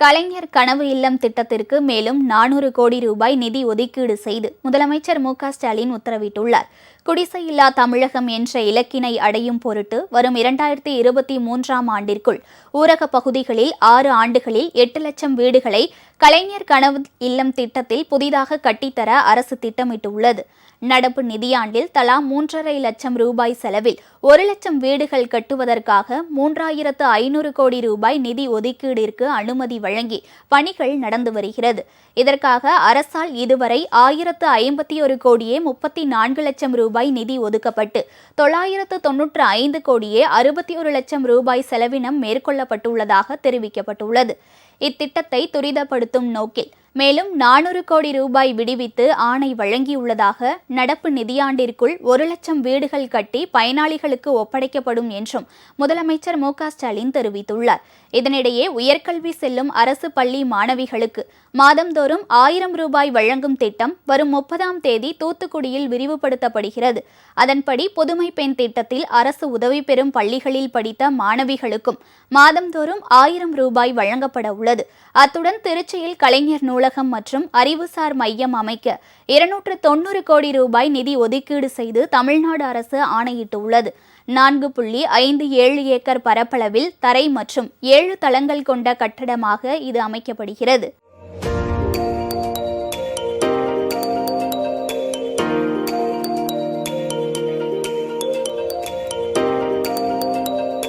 கலைஞர் கனவு இல்லம் திட்டத்திற்கு மேலும் நானூறு கோடி ரூபாய் நிதி ஒதுக்கீடு செய்து முதலமைச்சர் மு க ஸ்டாலின் உத்தரவிட்டுள்ளார். குடிசையில்லா தமிழகம் என்ற இலக்கினை அடையும் பொருட்டு வரும் இரண்டாயிரத்தி இருபத்தி மூன்றாம் ஆண்டிற்குள் ஊரக பகுதிகளில் ஆறு ஆண்டுகளில் எட்டு லட்சம் வீடுகளை கலைஞர் கனவு இல்லம் திட்டத்தில் புதிதாக கட்டித்தர அரசு திட்டமிட்டுள்ளது. நடப்பு நிதியாண்டில் தலா மூன்றரை லட்சம் ரூபாய் செலவில் ஒரு லட்சம் வீடுகள் கட்டுவதற்காக மூன்றாயிரத்து ஐநூறு கோடி ரூபாய் நிதி ஒதுக்கீடிற்கு அனுமதி வழங்கி பணிகள் நடந்து வருகிறது. இதற்காக அரசால் இதுவரை ஆயிரத்து ஐம்பத்தி ஒரு கோடியே முப்பத்தி நான்கு லட்சம் ரூபாய் நிதி ஒதுக்கப்பட்டு தொள்ளாயிரத்து தொன்னூற்று ஐந்து கோடியே அறுபத்தி ஒரு லட்சம் ரூபாய் செலவினம் மேற்கொள்ளப்பட்டுள்ளதாக தெரிவிக்கப்பட்டுள்ளது. இத்திட்டத்தை துரிதப்படுத்த துரிதப்படுத்தும் நோக்கில் மேலும் நானூறு கோடி ரூபாய் விடுவித்து ஆணை வழங்கியுள்ளதாக நடப்பு நிதியாண்டிற்குள் ஒரு லட்சம் வீடுகள் கட்டி பயனாளிகளுக்கு ஒப்படைக்கப்படும் என்றும் முதலமைச்சர் மு ஸ்டாலின் தெரிவித்துள்ளார். இதனிடையே உயர்கல்வி செல்லும் அரசு பள்ளி மாணவிகளுக்கு மாதந்தோறும் ஆயிரம் ரூபாய் வழங்கும் திட்டம் வரும் முப்பதாம் தேதி தூத்துக்குடியில் விரிவுபடுத்தப்படுகிறது. அதன்படி புதுமை பெண் திட்டத்தில் அரசு உதவி பெறும் பள்ளிகளில் படித்த மாணவிகளுக்கும் மாதந்தோறும் ஆயிரம் ரூபாய் வழங்கப்பட உள்ளது. அத்துடன் திருச்சியில் கலைஞர் நூலகம் மற்றும் அறிவுசார் மையம் அமைக்க இருநூற்று தொண்ணூறு கோடி ரூபாய் நிதி ஒதுக்கீடு செய்து தமிழ்நாடு அரசு ஆணையிட்டுள்ளது. நான்கு புள்ளி ஐந்து ஏழு ஏக்கர் பரப்பளவில் தரை மற்றும் ஏழு தளங்கள் கொண்ட கட்டடமாக இது அமைக்கப்படுகிறது.